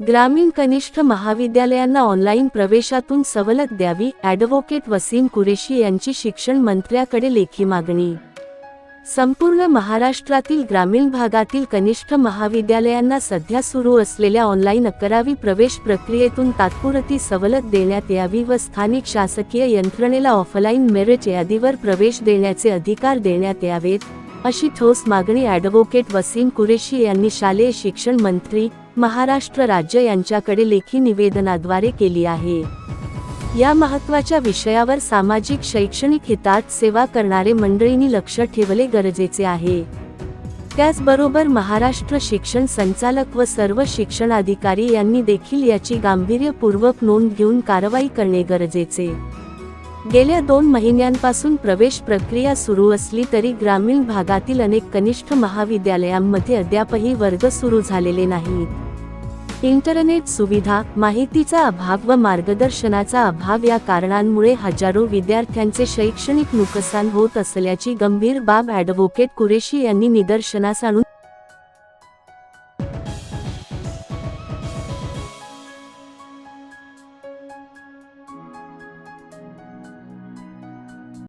ग्रामीण कनिष्ठ महाविद्यालयांना ऑनलाईन प्रवेशातून सवलत द्यावी ॲडव्होकेट वसीम कुरेशी यांची शिक्षण मंत्र्याकडे लेखी मागणी. संपूर्ण महाराष्ट्रातील ग्रामीण भागातील कनिष्ठ महाविद्यालयांना सध्या सुरू असलेल्या ऑनलाईन अकरावी प्रवेश प्रक्रियेतून तात्पुरती सवलत देण्यात यावी व स्थानिक शासकीय यंत्रणेला ऑफलाईन मेरिट यादीवर प्रवेश देण्याचे अधिकार देण्यात यावेत अशी ठोस मागणी ॲडव्होकेट वसीम कुरेशी यांनी शालेय शिक्षण मंत्री महाराष्ट्र राज्य यांच्याकडे लेखी निवेदनाद्वारे केली आहे. या महत्त्वाच्या विषयावर सामाजिक शैक्षणिक हितात सेवा करणारे मंडळींनी लक्ष ठेवले गरजेचे आहे. त्याचबरोबर महाराष्ट्र शिक्षण संचालक व सर्व शिक्षणाधिकारी यांनी देखील याची गांभीर्यपूर्वक नोंद घेऊन कारवाई करणे गरजेचे. गेल्या दोन महिन्यांपासून प्रवेश प्रक्रिया सुरू असली तरी ग्रामीण भागातील अनेक कनिष्ठ महाविद्यालयांमध्ये अद्यापही वर्ग सुरू झालेले नाहीत. इंटरनेट सुविधा माहितीचा अभाव व मार्गदर्शनाचा अभाव या कारणांमुळे हजारो विद्यार्थ्यांचे शैक्षणिक नुकसान होत असल्याची गंभीर बाब ॲडव्होकेट कुरेशी यांनी निदर्शनास आणून